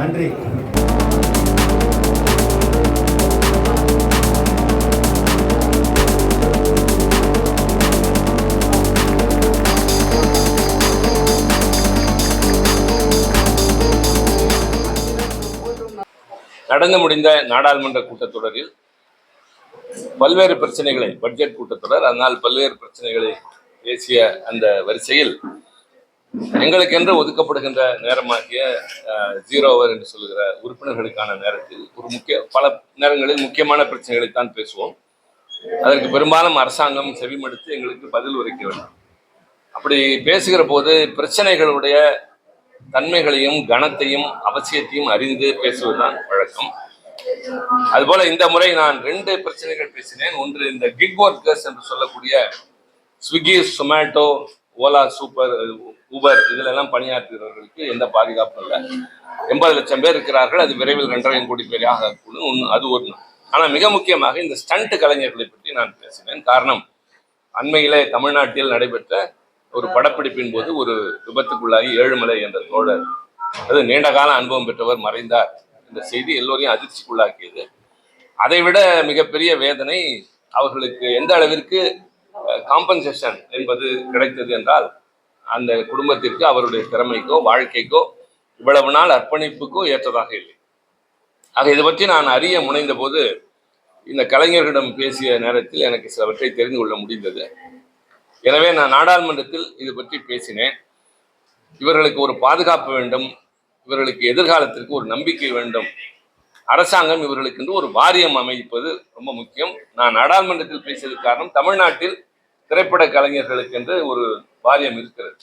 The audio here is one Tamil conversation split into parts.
நன்றி. நடந்து முடிந்த நாடாளுமன்ற கூட்டத்தொடரில் பல்வேறு பிரச்சனைகளை பட்ஜெட் கூட்டத்தொடர் அதனால் பல்வேறு பிரச்சனைகளை பேசிய அந்த வரிசையில் எங்களுக்கென்று ஒதுக்கப்படுகின்ற நேரமாகிய ஜீரோ அவர் என்று சொல்லுகிற உறுப்பினர்களுக்கான நேரத்தில் ஒரு முக்கிய பல நேரங்களில் முக்கியமான பிரச்சனைகளைத்தான் பேசுவோம். அதற்கு பெரும்பாலும் அரசாங்கம் செவிமடுத்து எங்களுக்கு பதில் உரைக்க வேண்டும். அப்படி பேசுகிற போது பிரச்சனைகளுடைய தன்மைகளையும் கணத்தையும் அவசியத்தையும் அறிந்து பேசுவதுதான் வழக்கம். அதுபோல இந்த முறை நான் ரெண்டு பிரச்சனைகள் பேசினேன். ஒன்று இந்த கிக் ஒர்க்கர்ஸ் என்று சொல்லக்கூடிய ஸ்விக்கி சொமேட்டோ ஓலா சூப்பர் ஊபர் இதுல எல்லாம் பணியாற்றுகிறவர்களுக்கு எந்த பாதுகாப்பும் இல்லை. எண்பது லட்சம் பேர் இருக்கிறார்கள் அது விரைவில் ரெண்டரை கோடி பேராக ஆகக்கூடும். ஒன்று அது ஒன்று ஆனால் மிக முக்கியமாக இந்த ஸ்டண்ட் கலைஞர்களை பற்றி நான் பேசினேன். காரணம் அண்மையிலே தமிழ்நாட்டில் நடைபெற்ற ஒரு படப்பிடிப்பின் போது ஒரு விபத்துக்குள்ளாகி ஏழுமலை என்ற தோழர் அது நீண்ட கால அனுபவம் பெற்றவர் மறைந்தார். இந்த செய்தி எல்லோரையும் அதிர்ச்சிக்குள்ளாக்கியது. அதை விட மிகப்பெரிய வேதனை அவர்களுக்கு எந்த அளவிற்கு காம்பன்சேஷன் என்பது கிடைத்தது என்றால் அந்த குடும்பத்திற்கு அவருடைய திறமைக்கோ வாழ்க்கைக்கோ இவ்வளவு நாள் அர்ப்பணிப்புக்கோ ஏற்றதாக இல்லை. ஆக இதை பற்றி நான் அறிய முனைந்த போது இந்த கலைஞர்களிடம் பேசிய நேரத்தில் எனக்கு சிலவற்றை தெரிந்து கொள்ள முடிந்தது. எனவே நான் நாடாளுமன்றத்தில் இது பற்றி பேசினேன். இவர்களுக்கு ஒரு பாதுகாப்பு வேண்டும். இவர்களுக்கு எதிர்காலத்திற்கு ஒரு நம்பிக்கை வேண்டும். அரசாங்கம் இவர்களுக்கு என்று ஒரு வாரியம் அமைப்பது ரொம்ப முக்கியம். நான் நாடாளுமன்றத்தில் பேசியது காரணம் தமிழ்நாட்டில் திரைப்பட கலைஞர்களுக்கு என்று ஒரு வாரியம் இருக்கிறது.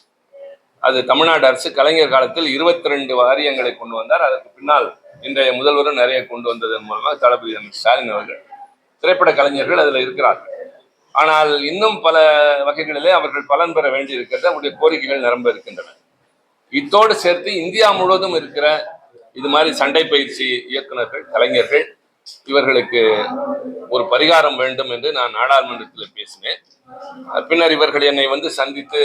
அது தமிழ்நாடு அரசு கலைஞர் காலத்தில் இருபத்தி ரெண்டு வாரியங்களை கொண்டு வந்தார். அதற்கு பின்னால் இன்றைய முதல்வரும் நிறைய கொண்டு வந்ததன் மூலமாக தளபதி எம். ஸ்டாலின் அவர்கள் திரைப்பட கலைஞர்கள் அதில் இருக்கிறார்கள். ஆனால் இன்னும் பல வகைகளிலே அவர்கள் பலன் பெற வேண்டி இருக்கிறது அவருடைய கோரிக்கைகள் நிரம்ப இருக்கின்றன. இத்தோடு சேர்த்து இந்தியா முழுவதும் இருக்கிற இது மாதிரி சண்டை பயிற்சி இயக்குனர்கள் கலைஞர்கள் இவர்களுக்கு ஒரு பரிகாரம் வேண்டும் என்று நான் நாடாளுமன்றத்தில் பேசினேன். பின்னர் இவர்கள் என்னை வந்து சந்தித்து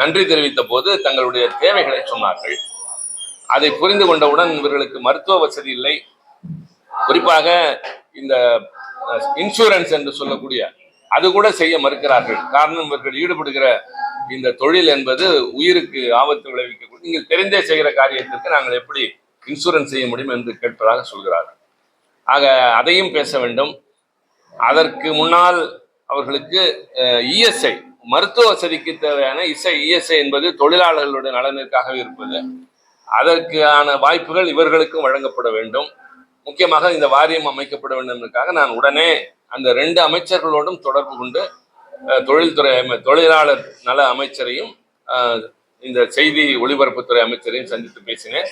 நன்றி தெரிவித்த போது தங்களுடைய தேவைகளை சொன்னார்கள். அதை புரிந்து கொண்டவுடன் இவர்களுக்கு மருத்துவ வசதி இல்லை. குறிப்பாக இந்த இன்சூரன்ஸ் என்று சொல்லக்கூடிய அது கூட செய்ய மறுக்கிறார்கள். காரணம் இவர்கள் ஈடுபடுகிற இந்த தொழில் என்பது உயிருக்கு ஆபத்து விளைவிக்கக்கூடிய நீங்கள் தெரிந்தே செய்கிற காரியத்திற்கு நாங்கள் எப்படி இன்சூரன்ஸ் செய்ய முடியும் என்று கேட்பதாக சொல்கிறார்கள். ஆக அதையும் பேச வேண்டும். அதற்கு முன்னால் அவர்களுக்கு இஎஸ்ஐ மருத்துவ வசதிக்கு தேவையான இசை இஎஸ்ஐ என்பது தொழிலாளர்களுடைய நலனிற்காக இருப்பது. அதற்கான வாய்ப்புகள் இவர்களுக்கும் வழங்கப்பட வேண்டும். முக்கியமாக இந்த வாரியம் அமைக்கப்பட வேண்டும் என்பதற்காக நான் உடனே அந்த ரெண்டு அமைச்சர்களோடும் தொடர்பு கொண்டு தொழில்துறை அமை- தொழிலாளர் நல அமைச்சரையும் இந்த செய்தி ஒளிபரப்புத்துறை அமைச்சரையும் சந்தித்து பேசினேன்.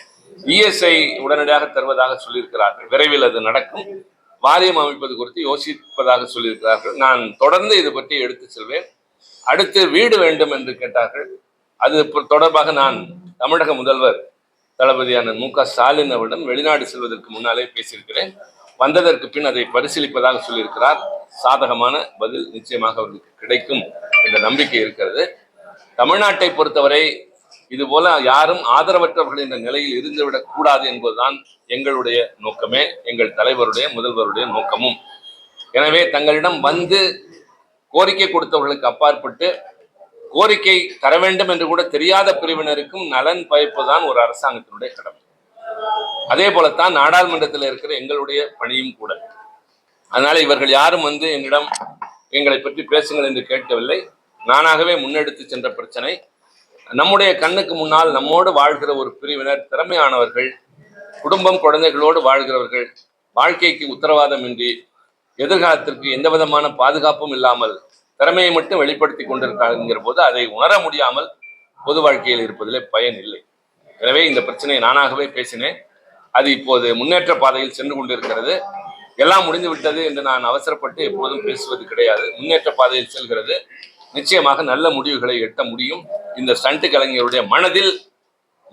இஎஸ்ஐ உடனடியாக தருவதாக சொல்லியிருக்கிறார்கள். விரைவில் அது நடக்கும். வாரியம் அமைப்பது குறித்து யோசிப்பதாக சொல்லியிருக்கிறார்கள். நான் தொடர்ந்து இது பற்றி எடுத்து செல்வேன். அடுத்து வீடு வேண்டும் என்று கேட்டார்கள். அது தொடர்பாக நான் தமிழக முதல்வர் தளபதியான மு க ஸ்டாலின் அவரிடம் வெளிநாடு செல்வதற்கு முன்னாலே பேசியிருக்கிறேன். வந்ததற்கு பின் அதை பரிசீலிப்பதாக சொல்லியிருக்கிறார். சாதகமான பதில் நிச்சயமாக அவருக்கு கிடைக்கும் என்ற நம்பிக்கை இருக்கிறது. தமிழ்நாட்டை பொறுத்தவரை இது போல யாரும் ஆதரவற்றவர்கள் என்ற நிலையில் இருந்துவிடக் கூடாது என்பதுதான் எங்களுடைய நோக்கமே எங்கள் தலைவருடைய முதல்வருடைய நோக்கமும். எனவே தங்களிடம் வந்து கோரிக்கை கொடுத்தவர்களுக்கு அப்பாற்பட்டு கோரிக்கை தர வேண்டும் என்று கூட தெரியாத பிரிவினருக்கும் நலன் பயப்பதுதான் ஒரு அரசாங்கத்தினுடைய கடமை. அதே போலத்தான் நாடாளுமன்றத்தில் இருக்கிற எங்களுடைய பணியும் கூட. அதனால இவர்கள் யாரும் வந்து என்னிடம் எங்களை பற்றி பேசுங்கள் என்று கேட்கவில்லை. நானாகவே முன்னெடுத்து சென்ற பிரச்சனை. நம்முடைய கண்ணுக்கு முன்னால் நம்மோடு வாழ்கிற ஒரு பிரிவினர் திறமையானவர்கள் குடும்பம் குழந்தைகளோடு வாழ்கிறவர்கள் வாழ்க்கைக்கு உத்தரவாதமின்றி எதிர்காலத்திற்கு எந்த விதமான பாதுகாப்பும் இல்லாமல் திறமையை மட்டும் வெளிப்படுத்தி கொண்டிருக்காங்கிற போது அதை உணர முடியாமல் பொது வாழ்க்கையில் இருப்பதிலே பயன் இல்லை. எனவே இந்த பிரச்சனையை நானாகவே பேசினேன். அது இப்போது முன்னேற்ற பாதையில் சென்று கொண்டிருக்கிறது. எல்லாம் முடிந்து விட்டது என்று நான் அவசரப்பட்டு எப்போதும் பேசுவது கிடையாது. முன்னேற்ற பாதையில் செல்கிறது. நிச்சயமாக நல்ல முடிவுகளை எட்ட முடியும். இந்த ஸ்டண்ட் கலைஞருடைய மனதில்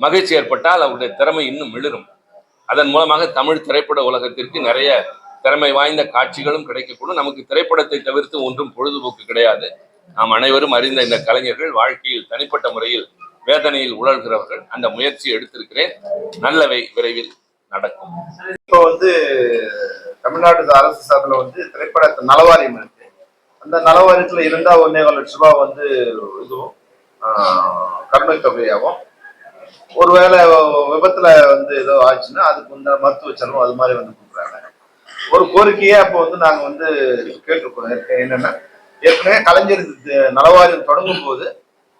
மகிழ்ச்சி ஏற்பட்டால் அவருடைய திறமை இன்னும் எழுரும். அதன் மூலமாக தமிழ் திரைப்பட உலகத்திற்கு நிறைய திறமை வாய்ந்த காட்சிகளும் கிடைக்கக்கூடும். நமக்கு திரைப்படத்தை தவிர்த்து ஒன்றும் பொழுதுபோக்கு கிடையாது. நாம் அனைவரும் அறிந்த இந்த கலைஞர்கள் வாழ்க்கையில் தனிப்பட்ட முறையில் வேதனையில் உழல்கிறவர்கள். அந்த முயற்சியை எடுத்திருக்கிறேன். நல்லவை விரைவில் நடக்கும். இப்போ வந்து தமிழ்நாடு அரசு சார்பில் வந்து திரைப்பட நலவாரியம் அந்த நலவாரியத்துல இருந்தா ஒன்னே கால் லட்ச ரூபாய் வந்து இதுவும் ஆஹ், கருணை தொகையாகும் ஒருவேளை விபத்துல வந்து ஏதோ ஆச்சுன்னா அதுக்கு வந்து மருத்துவ செலவு அது மாதிரி வந்து கொடுக்குறாங்க. ஒரு கோரிக்கையே அப்போ வந்து நாங்க வந்து கேட்டிருக்கோம். ஏற்க- என்னன்னா ஏற்கனவே கலைஞர் நலவாரியம் தொடங்கும் போது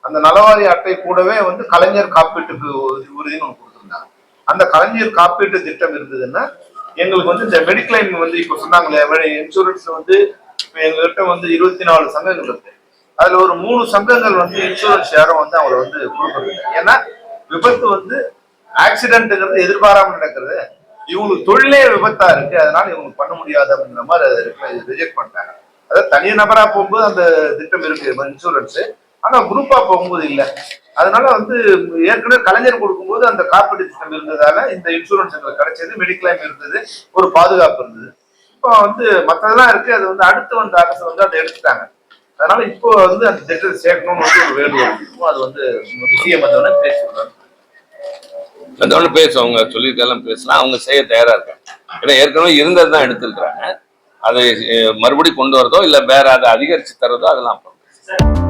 அந்த நலவாரிய அட்டை கூடவே வந்து கலைஞர் காப்பீட்டுக்கு உறுதி- உறுதின்னு ஒன்று கொடுத்துருந்தாங்க. அந்த கலைஞர் காப்பீட்டு திட்டம் இருந்ததுன்னா எங்களுக்கு வந்து இந்த மெடிக்ளைம் வந்து இப்போ சொன்னாங்களே இன்சூரன்ஸ் வந்து இப்போ எங்ககிட்ட வந்து இருபத்தி நாலு சங்கங்கள் இருக்கு. அதுல ஒரு மூணு சங்கங்கள் வந்து இன்சூரன்ஸ் யாரும் வந்து அவங்களை வந்து கொடுக்குறது ஏன்னா விபத்து வந்து ஆக்சிடென்ட்டுங்கிறது எதிர்பாராமல் நடக்கிறது. இவங்களுக்கு தொழிலே விபத்தா இருக்கு. அதனால இவங்களுக்கு பண்ண முடியாது அப்படிங்கிற மாதிரி அதை ரிஜெக்ட் பண்ணிட்டாங்க. அதாவது தனி நபரா போகும்போது அந்த திட்டம் இருக்கு. இன்சூரன்ஸ் ஆனா குரூப்பா போகும்போது இல்லை. அதனால வந்து ஏற்கனவே கலைஞர் கொடுக்கும்போது அந்த காப்பீட்டு திட்டம் இருந்ததால இந்த இன்சூரன்ஸ் எங்களுக்கு கிடைச்சது. மெடிக்ளைம் இருந்தது. ஒரு பாதுகாப்பு இருந்தது. இப்போ வந்து மற்றதெல்லாம் இருக்கு. அது வந்து அடுத்து வந்த அரசு வந்து அதை எடுத்துட்டாங்க. அதனால இப்போ வந்து அந்த திட்டத்தை சேர்க்கணும்னு வந்து ஒரு வேண்டுகோள் இருக்கும் அது வந்து விஷயம் வந்தவொடனே பேசிடுறாங்க அதோட பேசும் அவங்க சொல்லியிருக்கெல்லாம் பேசலாம். அவங்க செய்ய தயாரா இருக்காங்க. ஏன்னா ஏற்கனவே இருந்தது தான் எடுத்துருக்குறாங்க. அதை மறுபடியும் கொண்டு வரதோ இல்லை வேற அதை அதிகரித்து தரதோ அதெல்லாம் அப்புறம்